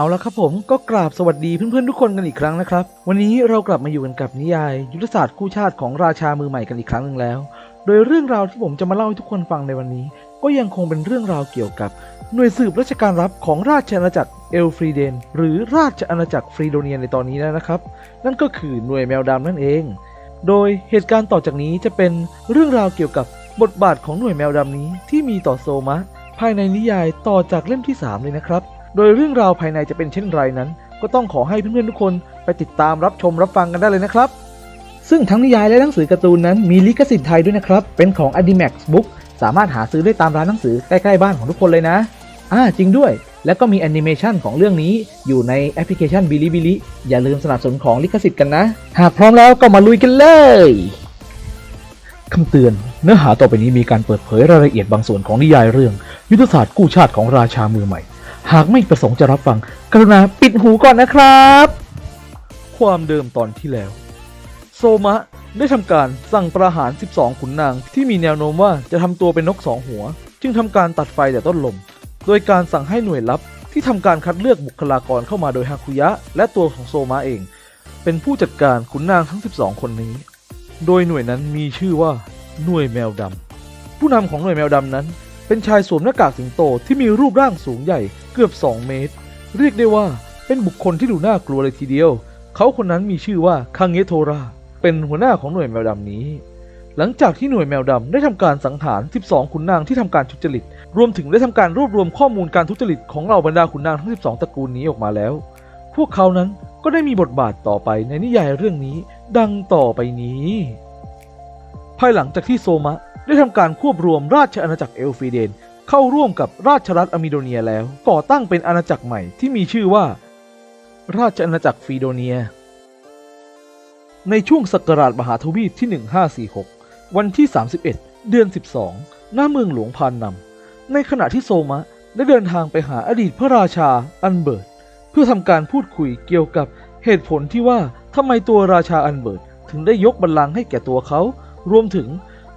เอาละครับผมก็กราบสวัสดีเพื่อนๆทุกคนกันอีกครั้งนะครับ วันนี้เรากลับมาอยู่กันกับนิยาย ยุทธศาสตร์คู่ชาติของราชามือใหม่กันอีกครั้งหนึ่งแล้ว โดยเรื่องราวที่ผมจะมาเล่าให้ทุกคนฟังในวันนี้ ก็ยังคงเป็นเรื่องราวเกี่ยวกับหน่วยสืบราชการรับของราชอาณาจักรเอลฟรีเดน หรือราชอาณาจักรฟรีโดเนียในตอนนี้แล้วนะครับ นั่นก็คือหน่วยแมวดำนั่นเอง โดยเหตุการณ์ต่อจากนี้จะเป็นเรื่องราวเกี่ยวกับบทบาทของหน่วยแมวดำนี้ที่มีต่อโซมะภายในนิยายต่อจากเล่มที่ 3 เลยนะครับ โดยเรื่องราวภายในจะเป็นเช่นไรนั้น ก็ต้องขอให้เพื่อนๆทุกคนไปติดตามรับชมรับฟังกันได้เลยนะครับ ซึ่งทั้งนิยายและหนังสือการ์ตูนนั้นมีลิขสิทธิ์ไทยด้วยนะครับ เป็นของ Adimax Book สามารถหาซื้อได้ตามร้านหนังสือใกล้ๆบ้านของทุกคนเลยนะอ่าจริงด้วย แล้วก็มีแอนิเมชันของเรื่องนี้อยู่ในแอปพลิเคชัน b ิลิบิลิอย่าลืมสนับสนุนของลิขสิทธิ์กันนะ หากพร้อมแล้วก็มาลุยกันเลยคำเตือน เนื้อหาต่อไปนี้มีการเปิดเผยรายละเอียดบางส่วนของนิยายเรื่อง ยุทธศาสตร์กู้ชาติของราชามือใหม่ หากไม่ประสงค์จะรับฟัง กรุณาปิดหูก่อนนะครับ ความเดิมตอนที่แล้ว โซมะได้ทำการสั่งประหาร 12 ขุนนางที่มีแนวโน้มว่าจะทำตัวเป็นนกสองหัว จึงทำการตัดไฟแต่ต้นลม โดยการสั่งให้หน่วยลับที่ทำการคัดเลือกบุคลากรเข้ามาโดยฮาคุยะ และตัวของโซมะเอง เป็นผู้จัดการขุนนางทั้ง 12 คนนี้ โดยหน่วยนั้นมีชื่อว่าหน่วยแมวดำผู้นำของหน่วยแมวดำนั้น เป็นชายสวมหน้ากากสิงโตที่มีรูปร่างสูงใหญ่ กือบ 2 เมตร เรียกได้ว่าเป็นบุคคลที่ดูน่ากลัวเลยทีเดียว เขาคนนั้นมีชื่อว่าคังเงโทรา เป็นหัวหน้าของหน่วยแมวดำนี้ หลังจากที่หน่วยแมวดำได้ทำการสังหาร 12 ขุนนางที่ทำการทุจริต รวมถึงได้ทำการรวบรวมข้อมูลการทุจริตของเหล่าบรรดาขุนนางทั้ง 12 ตระกูลนี้ออกมาแล้ว พวกเขานั้นก็ได้มีบทบาทต่อไปในนิยายเรื่องนี้ ดังต่อไปนี้ ภายหลังจากที่โซมะได้ทำการควบรวมราชอาณาจักรเอลฟีเดน เข้าร่วมกับราชรัฐอะมิโดเนียแล้ว ก่อตั้งเป็นอาณาจักรใหม่ที่มีชื่อว่า ราชอาณาจักรฟีโดเนีย ในช่วงศักราชมหาทวีปที่ 1546 วันที่ 31 เดือน 12 หน้าเมืองหลวงพานนำในขณะที่โซมะได้เดินทางไปหาอดีตพระราชาอันเบิร์ตเพื่อทำการพูดคุยเกี่ยวกับเหตุผลที่ว่าทำไมตัวราชาอันเบิร์ตถึงได้ยกบัลลังก์ให้แก่ตัวเขา รวมถึง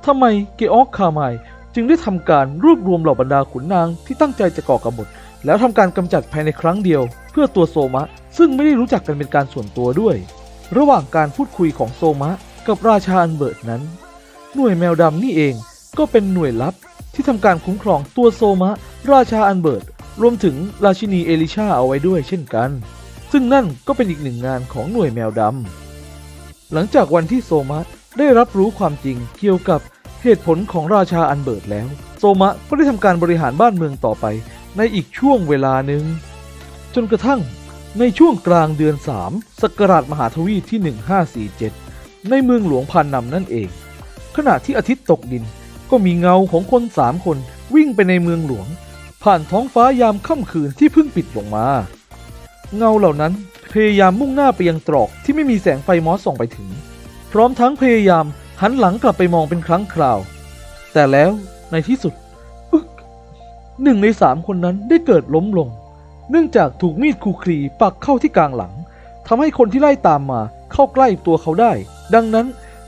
ทำไมเกออกคาไมา จึงได้ทำการรวบรวมเหล่าบรรดาขุนนางที่ตั้งใจจะก่อกบฏแล้วทำการกำจัดภายในครั้งเดียว เพื่อตัวโซมะ ซึ่งไม่ได้รู้จักกันเป็นการส่วนตัวด้วย ระหว่างการพูดคุยของโซมะ กับราชาอันเบิร์ตนั้น หน่วยแมวดำนี่เองก็เป็นหน่วยลับที่ทำการคุ้มครองตัวโซมะ ราชาอันเบิร์ตรวมถึงราชินีเอลิชาเอาไว้ด้วยเช่นกัน ซึ่งนั่นก็เป็นอีกหนึ่งงานของหน่วยแมวดำหลังจากวันที่โซมะได้รับรู้ความจริงเกี่ยวกับ เหตุผลของราชาอันเบิร์ตแล้ว โซมะก็ได้ทำการบริหารบ้านเมืองต่อไป ในอีกช่วงเวลาหนึ่ง จนกระทั่งในช่วงกลางเดือน 3ศักราชมหาทวีที่ 1547 ในเมืองหลวงพานนำนั่นเอง ขณะที่อาทิตย์ตกดินก็มีเงาของคนสามคนวิ่งไปในเมืองหลวง ผ่านท้องฟ้ายามค่ำคืนที่เพิ่งปิดลงมา เงาเหล่านั้นพยายามมุ่งหน้าไปยังตรอกที่ไม่มีแสงไฟมอสส่องไปถึง พร้อมทั้งพยายามหันหลังกลับไปมองเป็นครั้งคราว แต่แล้วในที่สุดหนึ่งในสามคนนั้นได้เกิดล้มลง เนื่องจากถูกมีดคูครีปักเข้าที่กลางหลังทำให้คนที่ไล่ตามมาเข้าใกล้ตัวเขาได้ ดังนั้น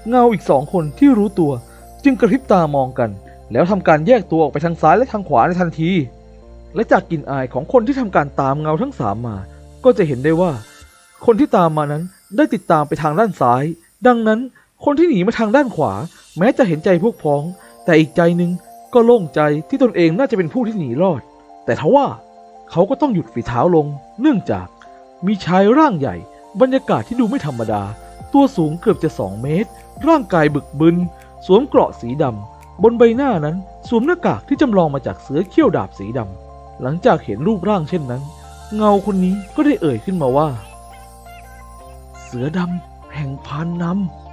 เงาอีกสองคนที่รู้ตัว จึงกระพริบตามองกัน แล้วทำการแยกตัวออกไปทางซ้ายและทางขวาในทันที และจากกลิ่นอายของคนที่ทำการตามเงาทั้งสามมา ก็จะเห็นได้ว่า คนที่ตามมานั้นได้ติดตามไปทางด้านซ้าย ดังนั้น คนที่หนีมาทางด้านขวา แม้จะเห็นใจพวกพ้อง แต่อีกใจหนึ่งก็โล่งใจที่ตนเองน่าจะเป็นผู้ที่หนีรอด แต่ทว่าเขาก็ต้องหยุดฝีเท้าลง เนื่องจากมีชายร่างใหญ่ บรรยากาศที่ดูไม่ธรรมดา ตัวสูงเกือบจะ2เมตร ร่างกายบึกบึน สวมเกราะสีดำบนใบหน้านั้นสวมหน้ากากที่จำลองมาจากเสือเขี้ยวดาบสีดำหลังจากเห็นรูปร่างเช่นนั้น เงาคนนี้ก็ได้เอ่ยขึ้นมาว่า เสือดำแห่งพานนำ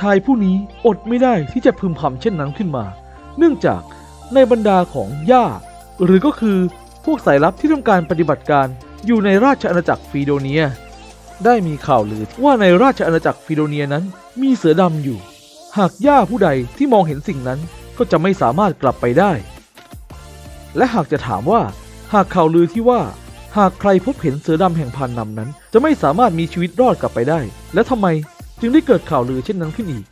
ชายผู้นี้อดไม่ได้ที่จะพึมพำเช่นนั้นขึ้นมา เนื่องจากในบรรดาของย่า หรือก็คือพวกสายลับที่ทำการปฏิบัติการอยู่ในราชอาณาจักรฟีโดเนีย ได้มีข่าวลือว่าในราชอาณาจักรฟีโดเนียนั้นมีเสือดำอยู่ หากย่าผู้ใดที่มองเห็นสิ่งนั้นก็จะไม่สามารถกลับไปได้ และหากจะถามว่า หากข่าวลือที่ว่า หากใครพบเห็นเสือดำแห่งพันนำนั้น จะไม่สามารถมีชีวิตรอดกลับไปได้ และทำไม จึงได้เกิดข่าวลือเช่นนั้นขึ้นอีก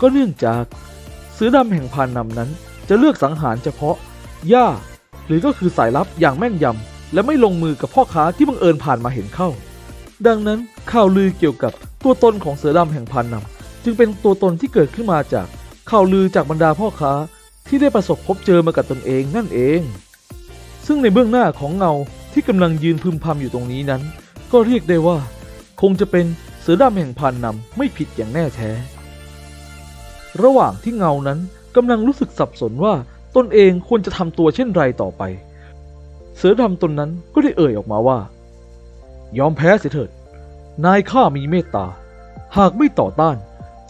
ก็เนื่องจากเสือดำแห่งพันนำนั้น จะเลือกสังหารเฉพาะย่าหรือก็คือสายลับอย่างแม่นยำและไม่ลงมือกับพ่อค้าที่บังเอิญผ่านมาเห็นเข้า ดังนั้นข่าวลือเกี่ยวกับตัวตนของเสือดำแห่งพันนำจึงเป็นตัวตนที่เกิดขึ้นมาจากข่าวลือจากบรรดาพ่อค้าที่ได้ประสบพบเจอมากับตนเองนั่นเอง ซึ่งในเบื้องหน้าของเงาที่กำลังยืนพึมพำอยู่ตรงนี้นั้น ก็เรียกได้ว่า คงจะเป็น สือดำแห่งพันนำไม่ผิดอย่างแน่แท้ ระหว่างที่เงานั้นกำลังรู้สึกสับสนว่าตนเองควรจะทำตัวเช่นไรต่อไป เสือดำตนนั้นก็ได้เอ่ยออกมาว่า ยอมแพ้เสียเถิด นายข้ามีเมตตา หากไม่ต่อต้าน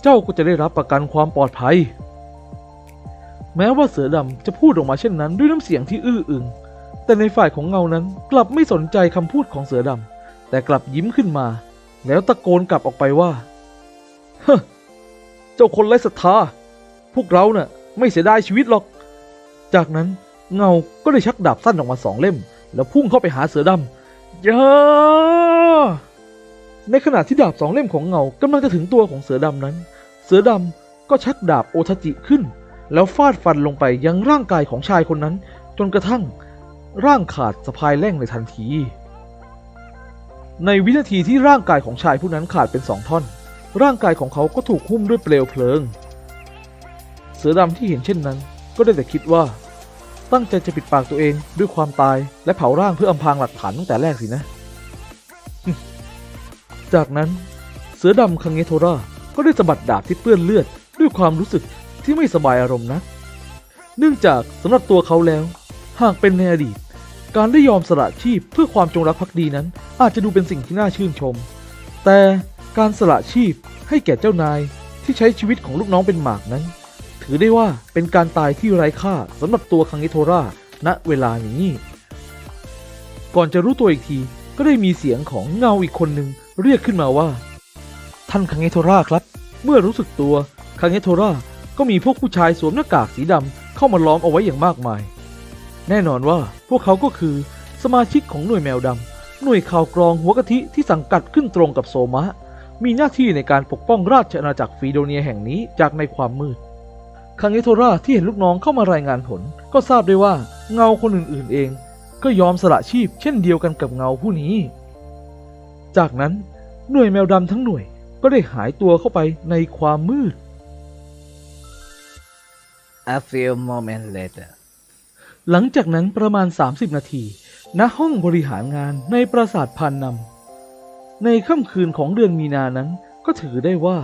เจ้าก็จะได้รับประกันความปลอดภัย แม้ว่าเสือดำจะพูดออกมาเช่นนั้นด้วยน้ำเสียงที่อื้ออึง แต่ในฝ่ายของเงานั้นกลับไม่สนใจคำพูดของเสือดำแต่กลับยิ้มขึ้นมา แล้วตะโกนกลับออกไปว่าเฮ้เจ้าคนไร้ศรัทธา พวกเราเน่ะไม่เสียดายชีวิตหรอก จากนั้นเงาก็ได้ชักดาบสั้นออกมาสองเล่ม แล้วพุ่งเข้าไปหาเสือดำยาในขณะที่ดาบสองเล่มของเงากำลังจะถึงตัวของเสือดำนั้น เสือดำก็ชักดาบโอทจิขึ้น แล้วฟาดฟันลงไปยังร่างกายของชายคนนั้น จนกระทั่งร่างขาดสะพายแล่งในทันที ในวินาทีที่ร่างกายของชายผู้นั้นขาดเป็นสองท่อน ร่างกายของเขาก็ถูกหุ้มด้วยเปลวเพลิง เสือดำที่เห็นเช่นนั้น ก็ได้แต่คิดว่า ตั้งใจจะปิดปากตัวเองด้วยความตายและเผาร่างเพื่ออำพรางหลักฐานตั้งแต่แรกสินะ จากนั้นเสือดำคังเงโทราก็ได้สะบัดดาบที่เปื้อนเลือดด้วยความรู้สึกที่ไม่สบายอารมณ์นะเนื่องจากสำหรับตัวเขาแล้ว หากเป็นในอดีต การได้ยอมสละชีพเพื่อความจงรักภักดีนั้น อาจจะดูเป็นสิ่งที่น่าชื่นชม แต่การสละชีพให้แก่เจ้านายที่ใช้ชีวิตของลูกน้องเป็นหมากนั้น ถือได้ว่าเป็นการตายที่ไร้ค่าสำหรับตัวคังอิโทราณเวลานี้ ก่อนจะรู้ตัวอีกทีก็ได้มีเสียงของเงาอีกคนหนึ่งเรียกขึ้นมาว่า ท่านคังอิโทราครับ เมื่อรู้สึกตัวคังอิโทราก็มีพวกผู้ชายสวมหน้ากากสีดำเข้ามาล้อมเอาไว้อย่างมากมาย แน่นอนว่าพวกเขาก็คือสมาชิกของหน่วยแมวดำหน่วยข่าวกรองหัวกะทิที่สังกัดขึ้นตรงกับโซมะ มีหน้าที่ในการปกป้องราชอาณาจักรฟีโดเนียแห่งนี้จากในความมืดคังเอโทราที่เห็นลูกน้องเข้ามารายงานผล ก็ทราบได้ว่าเงาคนอื่นๆเอง ก็ยอมสละชีพเช่นเดียวกันกับเงาผู้นี้ จากนั้นหน่วยแมวดำทั้งหน่วยก็ได้หายตัวเข้าไปในความมืด A few moments later. หลังจากนั้นประมาณ 30 นาที ณ ห้องบริหารงานในปราสาทพานนำ ในค่ำคืนของเดือนมีนานั้นก็ถือได้ว่า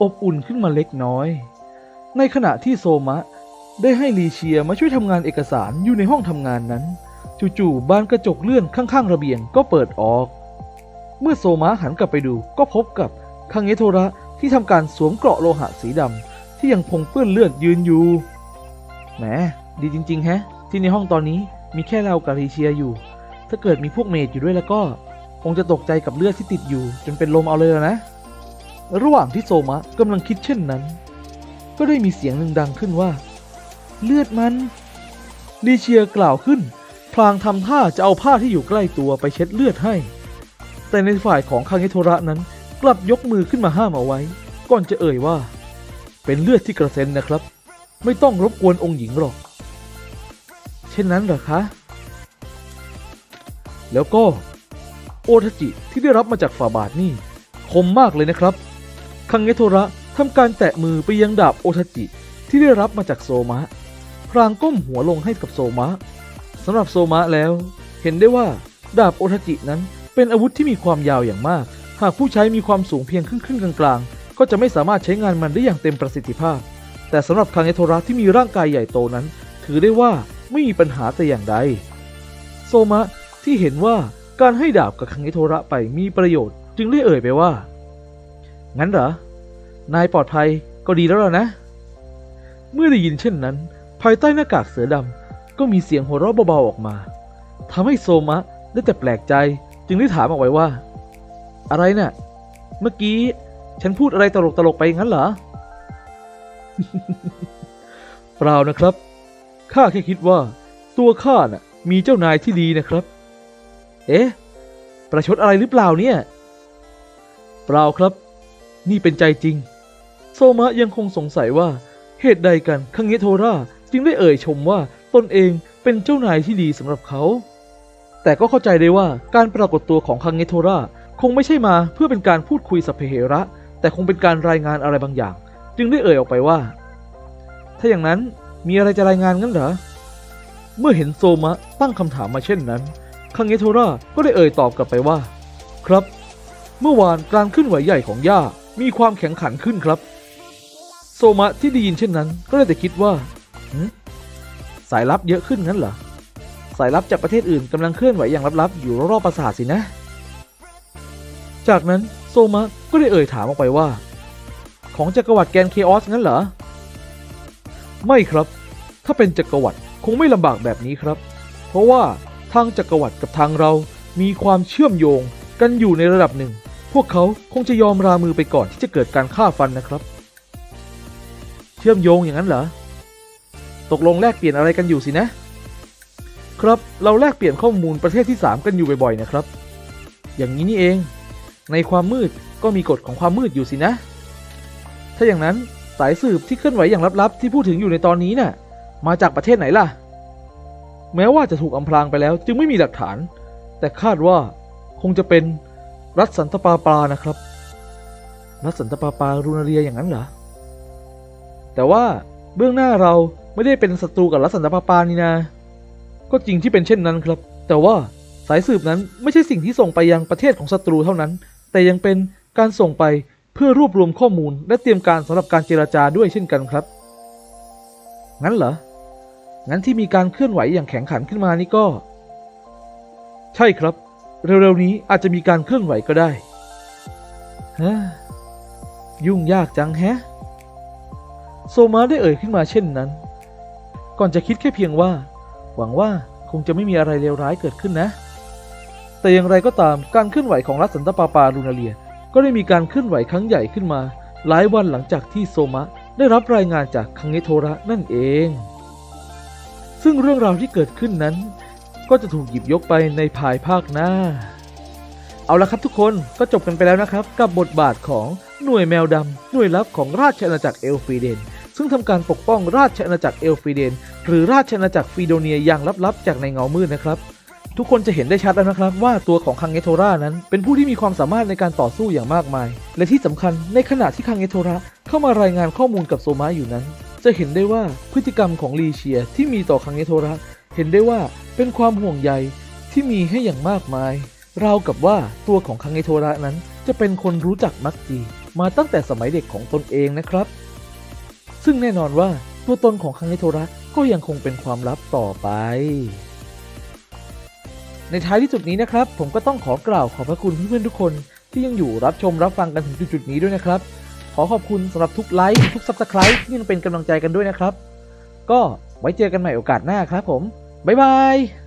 อบอุ่นขึ้นมาเล็กน้อย ในขณะที่โซมะ ได้ให้ลีเชียมาช่วยทำงานเอกสารอยู่ในห้องทำงานนั้น จู่ๆบานกระจกเลื่อนข้างๆ ระเบียงก็เปิดออก เมื่อโซมะหันกลับไปดูก็พบกับคังเงโทระที่ทำการสวมเกราะโลหะสีดำที่ยังคงเปื้อนเลือดยืนอยู่ แหม ดีจริง ๆ แฮะ ที่ในห้องตอนนี้มีแค่เรากับลีเชียอยู่ ถ้าเกิดมีพวกเมดอยู่ด้วยแล้วก็ คงจะตกใจกับเลือดที่ติดอยู่ จนเป็นลมเอาเลยล่ะนะ ระหว่างที่โซมะกำลังคิดเช่นนั้น ก็ได้มีเสียงหนึ่งดังขึ้นว่า เลือดมันลีเชียกล่าวขึ้น พลางทำท่าจะเอาผ้าที่อยู่ใกล้ตัวไปเช็ดเลือดให้ แต่ในฝ่ายของคังเงโทระนั้น กลับยกมือขึ้นมาห้ามเอาไว้ ก่อนจะเอ่ยว่า เป็นเลือดที่กระเซ็นนะครับ ไม่ต้องรบกวนองค์หญิงหรอก เช่นนั้นเหรอคะ แล้วก็ โอทาจิที่ได้รับมาจากฝ่าบาทนี่ คมมากเลยนะครับ คังเงโทระทำการแตะมือไปยังดาบโอทาจิที่ได้รับมาจากโซมะ พรางก้มหัวลงให้กับโซมะสำหรับโซมะแล้ว เห็นได้ว่าดาบโอทาจินั้นเป็นอาวุธที่มีความยาวอย่างมาก หากผู้ใช้มีความสูงเพียงครึ่งๆกลางๆ ก็จะไม่สามารถใช้งานมันได้อย่างเต็มประสิทธิภาพ แต่สำหรับคังเอโทระที่มีร่างกายใหญ่โตนั้น ถือได้ว่า ไม่มีปัญหาแต่อย่างใด โซมะที่เห็นว่าการให้ดาบกับคังเอโทระไปมีประโยชน์จึงได้เอ่ยไปว่า งั้นเหรอ นายปลอดภัยก็ดีแล้วล่ะนะ เมื่อได้ยินเช่นนั้น ภายใต้หน้ากากเสือดำก็มีเสียงหัวเราะเบาๆออกมาทำให้โซมะได้แต่แปลกใจจึงได้ถามออกไปว่า อะไรน่ะ เมื่อกี้ฉันพูดอะไรตลกๆไปงั้นเหรอเปล่านะครับ ข้าแค่คิดว่า ตัวข้าน่ะ มีเจ้านายที่ดีนะครับ เอ๊ะ ประชดอะไรหรือเปล่าเนี่ย เปล่าครับ นี่เป็นใจจริง โซมะยังคงสงสัยว่า เหตุใดกันคังเงโทราจึงได้เอ่ยชมว่าตนเองเป็นเจ้านายที่ดีสำหรับเขา แต่ก็เข้าใจได้ว่าการปรากฏตัวของคังเงโทราคงไม่ใช่มาเพื่อเป็นการพูดคุยสัพเพเหระ แต่คงเป็นการรายงานอะไรบางอย่าง จึงได้เอ่ยออกไปว่า ถ้าอย่างนั้น มีอะไรจะรายงานงั้นเหรอ เมื่อเห็นโซมะตั้งคำถามมาเช่นนั้น คังเงโทราก็ได้เอ่ยตอบกลับไปว่า ครับ เมื่อวานการเคลื่อนไหวใหญ่ของย่ามีความแข็งขันขึ้นครับ โซมะที่ได้ยินเช่นนั้น ก็ได้แต่คิดว่าสายลับเยอะขึ้นงั้นเหรอ สายลับจากประเทศอื่นกำลังเคลื่อนไหวอย่างลับๆ อยู่รอบๆปราสาทสินะ จากนั้นโซมะก็ได้เอ่ยถามออกไปว่า ของจักรวรรดิแกนเคออสงั้นเหรอ ไม่ครับ ถ้าเป็นจักรวรรดิคงไม่ลำบากแบบนี้ครับ เพราะว่าทางจักรวรรดิกับทางเรา มีความเชื่อมโยงกันอยู่ในระดับหนึ่ง พวกเขาคงจะยอมรามือไปก่อนที่จะเกิดการฆ่าฟันนะครับ เชื่อมโยงอย่างนั้นเหรอ ตกลงแลกเปลี่ยนอะไรกันอยู่สินะ ครับ เราแลกเปลี่ยนข้อมูลประเทศที่ 3 กันอยู่บ่อยๆนะครับ อย่างนี้นี่เอง ในความมืดก็มีกฎของความมืดอยู่สินะ ถ้าอย่างนั้น สายสืบที่เคลื่อนไหวอย่างลับๆ ที่พูดถึงอยู่ในตอนนี้น่ะ มาจากประเทศไหนล่ะ แม้ว่าจะถูกอำพรางไปแล้ว จึงไม่มีหลักฐาน แต่คาดว่าคงจะเป็นรัฐสันตปาปานะครับ รัฐสันตปาปารูนาเรียอย่างนั้นเหรอ แต่ว่าเบื้องหน้าเราไม่ได้เป็นศัตรูกับรัฐสันตปาปานี่นา ก็จริงที่เป็นเช่นนั้นครับ แต่ว่าสายสืบนั้นไม่ใช่สิ่งที่ส่งไปยังประเทศของศัตรูเท่านั้น แต่ยังเป็นการส่งไป เพื่อรวบรวมข้อมูลและเตรียมการสำหรับการเจราจาด้วยเช่นกันครับ งั้นเหรอ งั้นที่มีการเคลื่อนไหวอย่างแข็งขันขึ้นมานี่ก็ ใช่ครับ เร็วๆนี้อาจจะมีการเคลื่อนไหวก็ได้ฮะยุ่งยากจังแฮะ โซมาได้เอ่ยขึ้นมาเช่นนั้น ก่อนจะคิดแค่เพียงว่า หวังว่าคงจะไม่มีอะไรเลวร้ายเกิดขึ้นนะ แต่อย่างไรก็ตามการเคลื่อนไหวของรัฐสันตปาปาลูนาเลีย ก็ได้มีการเคลื่อนไหวครั้งใหญ่ขึ้นมา หลายวันหลังจากที่โซมะได้รับรายงานจากคังเงโทระนั่นเอง ซึ่งเรื่องราวที่เกิดขึ้นนั้น ก็จะถูกหยิบยกไปในภายภาคหน้า เอาละครับทุกคนก็จบกันไปแล้วนะครับ กับบทบาทของหน่วยแมวดำหน่วยลับของราชอาณาจักรเอลฟีเดนซึ่งทำการปกป้องราชอาณาจักรเอลฟีเดน หรือราชอาณาจักรฟีโดเนียอย่างลับๆ จากในเงามืดนะครับ ทุกคนจะเห็นได้ชัดแล้วนะครับว่าตัวของคังเงโทรานั้น เป็นผู้ที่มีความสามารถในการต่อสู้อย่างมากมาย และที่สำคัญในขณะที่คังเงโทระเข้ามารายงานข้อมูลกับโซมาอยู่นั้น จะเห็นได้ว่าพฤติกรรมของลีเชียที่มีต่อคังเงโทระเห็นได้ว่าเป็นความห่วงใยที่มีให้อย่างมากมายราวกับว่าตัวของคังเงโทระนั้น จะเป็นคนรู้จักมักจีมาตั้งแต่สมัยเด็กของตนเองนะครับ ซึ่งแน่นอนว่าตัวตนของคังเงโทระก็ยังคงเป็นความลับต่อไป ในท้ายที่สุดนี้นะครับ ผมก็ต้องขอกล่าวขอบพระคุณเพื่อนๆทุกคนที่ยังอยู่รับชมรับฟังกันถึงจุดๆนี้ด้วยนะครับ ขอขอบคุณสำหรับทุกไลค์ทุกซับสไครต์ที่ยังเป็นกำลังใจกันด้วยนะครับ ก็ไว้เจอกันใหม่โอกาสหน้าครับผมบ๊ายบาย